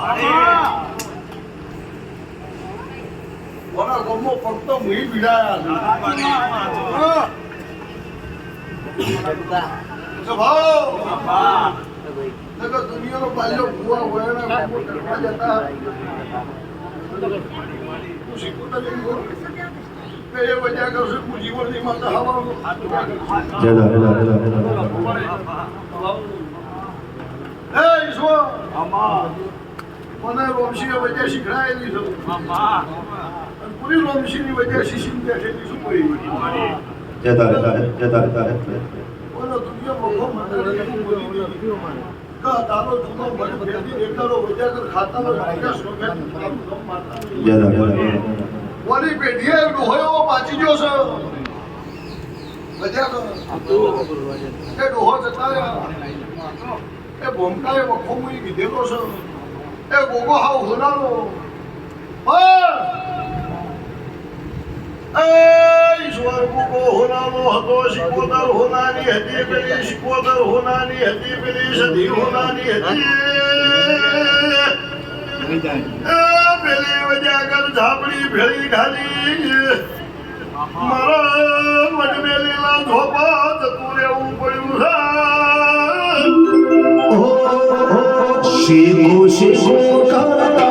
કાકા મારા ફક્ત મુઈ પીડાયા છે સ્વભાવ દુનિયાનો પાલ્યો ભૂવા હોય ને જતા હું શીખું એ વજ્યા કરશે હું જીવનની માતા હવાનું એ ઈશ્વર મને રોમશીએ વજ્યા શીખડાયેલી છે? પૂરી રોમશીની વજ્યા શીશીને બેઠેલી છું કોઈ જય દાદા જય દાદા બોલો દુનિયા મોખો મને બોલી. કે તારો જૂનો મને ભેદી દેખાડો વજ્યા કર ખાતાનો ભાગ્યા શોભે તારું નામ માતા નહીં. જય દાદા પેઢીએ ડોહોયો પાછી ગયો છે? વજ્યા તો એ ડોહો જતા રહ્યા. એ ભોમકાએ વખો મુઈ કીધેલો છે. એ ગોગો હાવ હોનારો ઈશ્વર ગોગો હોનારો હતો શિકોતર હોનાની હતી પેલી શિકોતર હોનાની હતી પેલી સધી હોનાની હતી. પેલી વજાગર ઝાપડી ભેળી ઘાલી છે શીખો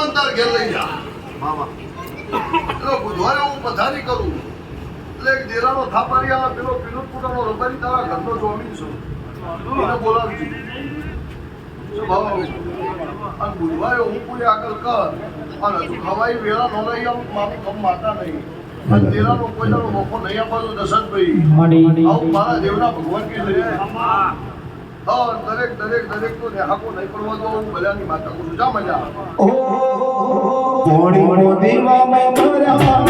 મને તાર ઘેર લઈ જા એટલે બુધવારે હું પથારી કરું. એટલે એક દેરાનો થાપારી આવે પેલો પીલું પુરાનો રબારી તારા ઘરનો જોમી છું. એને બોલાવજો. અને બુધવારે હું કોઈ આગળ કર અને હજુ ખવાઈ વેળા નો લઈ આવું મારું કમ માતા નહીં. અને દેરાનો કોઈ મોકો નહીં આપવાનો દશરથભાઈ મારા દેવના ભગવાન કે હા દરેક દરેક દરેક તો નેહાકો નહીં પડવા દો હું બધાની માતા કહું છું. જા મજા. ઓ મોદીમાં મેં કર્યા હરે મોદી